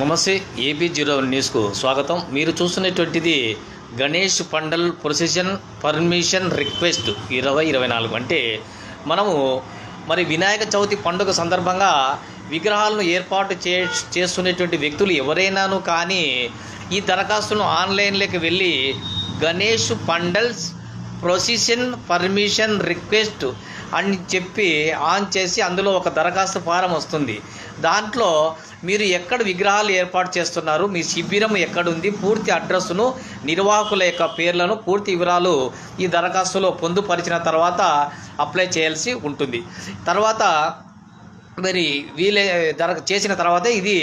నమస్తే AP zero న్యూస్కు స్వాగతం. మీరు చూస్తున్నటువంటిది Ganesh pandal procession permission request ఇరవై ఇరవై నాలుగు. అంటే మనము మరి వినాయక చవితి పండుగ సందర్భంగా విగ్రహాలను ఏర్పాటు చే చేస్తున్నటువంటి వ్యక్తులు ఎవరైనాను కానీ ఈ దరఖాస్తును ఆన్లైన్లోకి వెళ్ళి Ganesh pandals procession permission request అని చెప్పి ఆన్ చేసి అందులో ఒక దరఖాస్తు ఫారం వస్తుంది. దాంట్లో మీరు ఎక్కడ విగ్రహాలు ఏర్పాటు చేస్తున్నారు మీ శిబిరం ఎక్కడుంది పూర్తి అడ్రస్ను నిర్వాహకుల యొక్క పేర్లను పూర్తి వివరాలు ఈ దరఖాస్తులో పొందుపరిచిన తర్వాత అప్లై చేయాల్సి ఉంటుంది. తర్వాత మరి వీలే దర చేసిన తర్వాత ఇది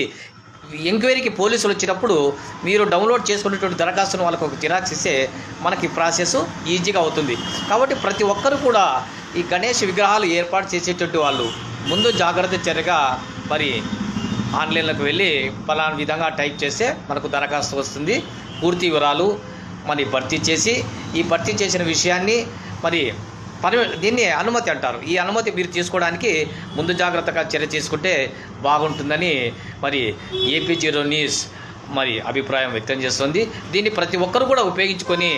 ఎంక్వైరీకి పోలీసులు వచ్చినప్పుడు మీరు డౌన్లోడ్ చేసుకునేటువంటి దరఖాస్తును వాళ్ళకు ఒక జిరాక్స్ ఇస్తే మనకి ప్రాసెస్ ఈజీగా అవుతుంది. కాబట్టి ప్రతి ఒక్కరు కూడా ఈ గణేష్ విగ్రహాలు ఏర్పాటు చేసేటువంటి వాళ్ళు ముందు జాగ్రత్త చర్యగా మరి ఆన్లైన్లోకి వెళ్ళి ఫలానా విధంగా టైప్ చేస్తే మనకు దరఖాస్తు వస్తుంది. పూర్తి వివరాలు మరి భర్తీ చేసి ఈ భర్తీ చేసిన విషయాన్ని మరి పర్మి దీన్ని అనుమతి అంటారు. ఈ అనుమతి మీరు తీసుకోవడానికి ముందు జాగ్రత్తగా చర్య తీసుకుంటే బాగుంటుందని మరి ఏపీ జీరో న్యూస్ మరి అభిప్రాయం వ్యక్తం చేస్తుంది. దీన్ని ప్రతి ఒక్కరు కూడా ఉపయోగించుకొని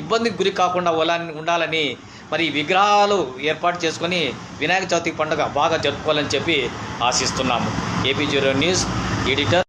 ఇబ్బందికి గురి కాకుండా ఉండాలని ఉండాలని మరి విగ్రహాలు ఏర్పాటు చేసుకొని వినాయక చవితి పండుగ బాగా జరుపుకోవాలని చెప్పి ఆశిస్తున్నాము. AP zero news editor